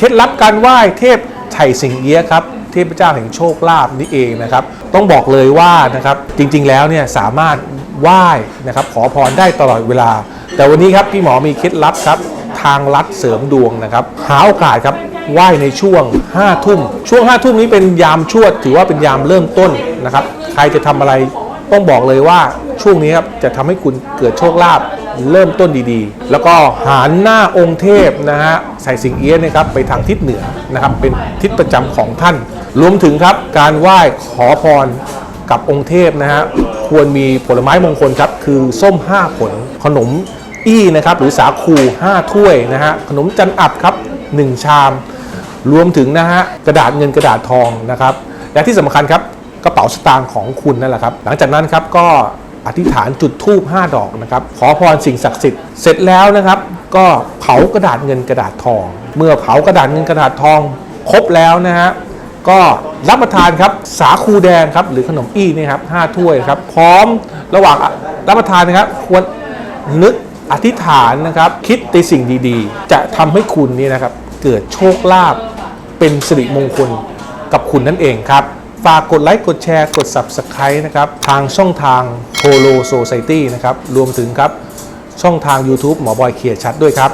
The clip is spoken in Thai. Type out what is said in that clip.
เคล็ดลับการไหว้เทพไถ่สิงเอี้ยะครับเทพเจ้าแห่งโชคลาภนี่เองนะครับ ต้องบอกเลยว่านะครับจริงๆแล้วเนี่ยสามารถไหว้นะครับขอพรได้ตลอดเวลา แต่วันนี้ครับพี่หมอมีเคล็ดลับครับทางลัดเสริมดวงนะครับ หาโอกาสครับไหว้ในช่วง 5 ทุ่ม ช่วง 5 ทุ่มนี้เป็นยามชวด ถือว่าเป็นยามเริ่มต้นนะครับ ใครจะทำอะไร ต้องบอกเลยว่าช่วงนี้ครับจะทำให้คุณเกิดโชคลาภเริ่มต้นดีๆ แล้วก็หันหน้าองค์เทพนะฮะใส่สิงเอี้ยนะครับไปทางทิศเหนือนะครับเป็นทิศประจำของท่าน รวมถึงครับการไหว้ขอพรกับองค์เทพนะฮะควรมีผลไม้มงคลครับคือส้ม 5 ผล ขนมอี้นะครับหรือสาคู 5 ถ้วยนะฮะขนมจันอับครับ 1 ชาม รวมถึงนะฮะกระดาษเงินกระดาษทองนะครับและที่สำคัญครับ กระเป๋าสตางค์ของคุณนั่นแหละครับ หลังจากนั้นครับก็อธิษฐานจุดธูป5ดอกนะครับ ขอพรสิ่งศักดิ์สิทธิ์เสร็จแล้วนะครับ ก็เผากระดาษเงินกระดาษทอง เมื่อเผากระดาษเงินกระดาษทองครบแล้วนะฮะก็รับประทานครับสาคูแดงครับหรือขนมอี้นี่ครับห้าถ้วยครับ พร้อมระหว่างรับประทานนะครับ ควรนึกอธิษฐานนะครับ คิดในสิ่งดีๆ จะทำให้คุณนี่นะครับ เกิดโชคลาภเป็นสิริมงคลกับคุณนั่นเองครับ ฝากกดไลค์ กดแชร์ กด Subscribe นะครับ ทางช่องทาง Polo Society นะครับ รวมถึงครับ ช่องทาง YouTube หมอบอยเคลียร์ชัดด้วยครับ